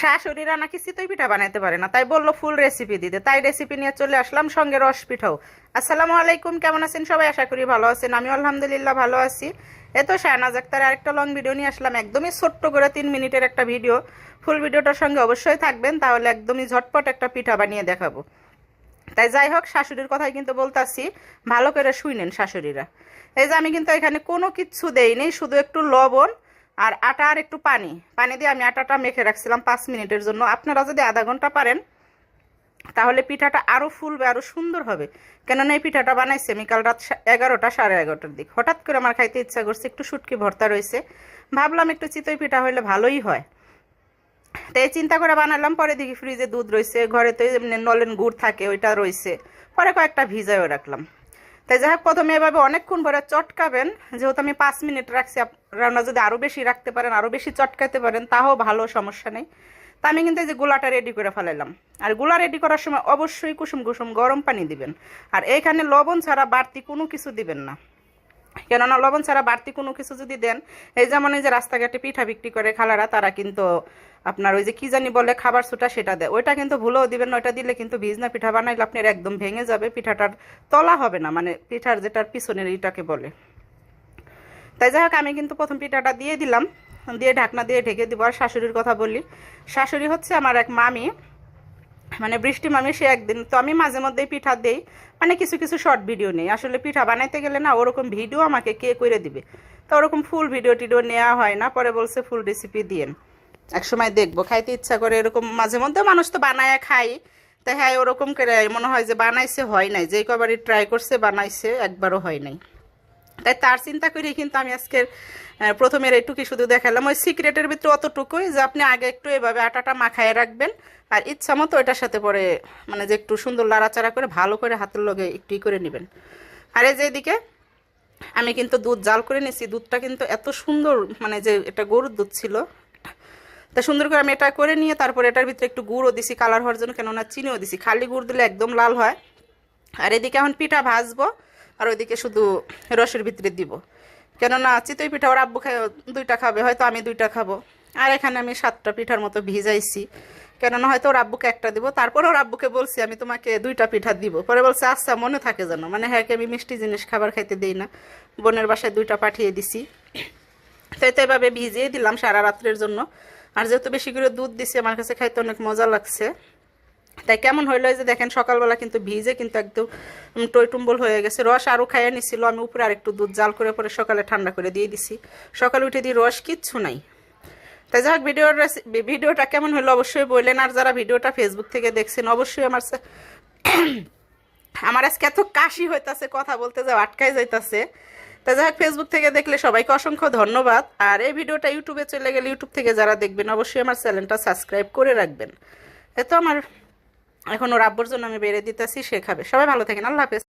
শাশুড়িরা নাকি চিতই পিঠা বানাইতে পারে না। তাই বলল ফুল রেসিপি দিতে। তাই রেসিপি নিয়ে চলে আসলাম সঙ্গে রস পিঠাও। আসসালামু আলাইকুম, কেমন আছেন সবাই? আশা করি ভালো আছেন। আমি আলহামদুলিল্লাহ ভালো আছি। এ তো শাহনাজ আক্তার আরেকটা লং ভিডিও নিয়ে আসলাম। একদমই ছোট্ট করে তিন মিনিটের একটা ভিডিও ফুল ভিডিওটার সঙ্গে অবশ্যই থাকবেন, তাহলে একদমই ঝটপট একটা পিঠা বানিয়ে দেখাবো। তাই যাই হোক, শাশুড়ির কথাই কিন্তু বলতাছি। ভালো করে শুইনেন শাশুড়িরা। এই যে আমি কিন্তু এখানে কোনো কিচ্ছু দেইনি, শুধু একটু লবণ আর আটা আর একটু পানি। পানি দিয়ে আমি আটাটা মেখে রাখছিলাম পাঁচ মিনিটের জন্য। আপনারা যদি আধা ঘণ্টা পারেন, তাহলে পিঠাটা আরও ফুলবে আরও সুন্দর হবে। কেননা এই পিঠাটা বানাইছি আমি কাল রাত এগারোটা, সাড়ে এগারোটার দিক। হঠাৎ করে আমার খাইতে ইচ্ছা করছে, একটু শুটকি ভর্তা রয়েছে। ভাবলাম একটু চিতই পিঠা হলে ভালোই হয়। তাই চিন্তা করে বানালাম, পরে দেখি ফ্রিজে দুধ রয়েছে, ঘরে তো এমনি নলেন গুড় থাকে, ওইটা রয়েছে। পরে কয়েকটা ভিজায়ও রাখলাম। তাই যাই হোক, প্রথমে এভাবে অনেকক্ষণ ভরে চটকাবেন। যেহেতু আমি পাঁচ মিনিট রাখছি, আপনারা যদি আরও বেশি রাখতে পারেন আরও বেশি চটকাতে পারেন তাও ভালো, সমস্যা নেই। তা আমি কিন্তু এই যে গুলাটা রেডি করে ফেলাইলাম। আরগুলা রেডি করার সময় অবশ্যই কুসুম কুসুম গরম পানি দিবেন। আর এইখানে লবণ ছাড়া বাড়তি কোনো কিছু দিবেন না। কেননা লবণ ছাড়া বাড়তি কোনো কিছু যদি দেন, এই যেমন এই যে রাস্তাঘাটে পিঠা বিক্রি করে খালারা, তারা কিন্তু আপনার ওই যে কি জানি বলে খাবার সুটা সেটা দেয়। ওইটা কিন্তু ভুলেও দিবেন ওইটা দিলে কিন্তু ভিজনা পিঠা বানাইলে আপনার একদম ভেঙে যাবে, পিঠাটার তলা হবে না মানে পিঠার যেটার পিছনের ইটাকে বলে। তাই যাই হোক, আমি কিন্তু প্রথম পিঠাটা দিয়ে দিলাম, দিয়ে ঢাকনা দিয়ে ঢেকে দিব। আর শাশুড়ির কথা বলি শাশুড়ি হচ্ছে আমার এক মামি। মানে বৃষ্টি মামি সে একদিন, তো আমি মাঝে মধ্যেই পিঠা দেই। মানে কিছু কিছু শর্ট ভিডিও নেই। আসলে পিঠা বানাইতে গেলে না ওরকম ভিডিও আমাকে কে করে দিবে? তো ওরকম ফুল ভিডিও টিডিও নেওয়া হয় না, পরে বলছে ফুল রেসিপি দিয়েন। এক সময় দেখব, খাইতে ইচ্ছা করে এরকম মাঝে মধ্যে মানুষ তো বানায় খাই তাই হ্যাঁ ওরকম করে মনে হয় যে বানাইছে, হয় নাই। যে কবারই ট্রাই করছে, বানাইছে, একবারও হয় নাই। তাই তার চিন্তা করে কিন্তু আমি আজকের প্রথমের এইটুকুই শুধু দেখালাম। ওই সিক্রেটের ভিতরে অতটুকুই যে আপনি আগে একটু এভাবে আটাটা মাখায় রাখবেন আর ইচ্ছা মতো এটার সাথে পরে মানে যে একটু সুন্দর লাড়াচাড়া করে ভালো করে হাতের লগে একটু করে নেবেন। আর এই যে এদিকে আমি কিন্তু দুধ জাল করে নিয়েছি। দুধটা কিন্তু এত সুন্দর মানে যে এটা গরুর দুধ ছিল, তা সুন্দর করে আমি এটা করে নিয়ে তারপরে এটার ভিতরে একটু গুড়ও দিছি কালার হওয়ার জন্য কেননা চিনিও দিছি। খালি গুড় দিলে একদম লাল হয়। আর এদিকে এখন পিঠা ভাজবো। আর ওইদিকে শুধু রসের ভিতরে দিব। কেননা চিতই পিঠা ওর আব্বু খায়, দুইটা খাবে, হয়তো আমি দুইটা খাব। আর এখানে আমি সাতটা পিঠার মতো ভিজাইছি। কেননা হয়তো ওর আব্বুকে একটা দিব, তারপর ওর আব্বুকে বলছি, আমি তোমাকে দুইটা পিঠা দিব। পরে বলছে আচ্ছা মনে থাকে যেন। মানে হ্যাঁ আমি মিষ্টি জিনিস খাবার খাইতে দিই না। বোনের বাসায় দুইটা পাঠিয়ে দিছি। তাই তো এভাবে ভিজিয়ে দিলাম সারা রাত্রের জন্য। আর যেহেতু বেশি করে দুধ দিছি, আমার কাছে খাইতে অনেক মজা লাগছে। তাই কেমন হইল যে দেখেন, সকালবেলা কিন্তু ভিজে কিন্তু একদম টইটুম্বল হয়ে গেছে। রস আরও খাইয়ে নিছিল, আমি উপরে আর একটু দুধ জাল করে পরে সকালে ঠান্ডা করে দিয়ে দিছি। সকালে উঠে দিয়ে রস কিচ্ছু নাই। তাই যাই হোক, ভিডিওর ভিডিওটা কেমন হলো অবশ্যই বললেন। আর যারা ভিডিওটা ফেসবুক থেকে দেখছেন, অবশ্যই আমার আমার আজকে এত কাশি হইতাছে, কথা বলতে যাও আটকাই যাইতাছে। তা যাই হোক ফেসবুক থেকে দেখলে সবাইকে অসংখ্য ধন্যবাদ। আর এই ভিডিওটা ইউটিউবে চলে গেলে ইউটিউব থেকে যারা দেখবেন, অবশ্যই আমার চ্যানেলটা সাবস্ক্রাইব করে রাখবেন। এ তো আমার এখন ওর আব্বুর জন্য আমি বেড়ে দিতেছি সে খাবে। সবাই ভালো থাকেন আল্লাহ হাফেজ।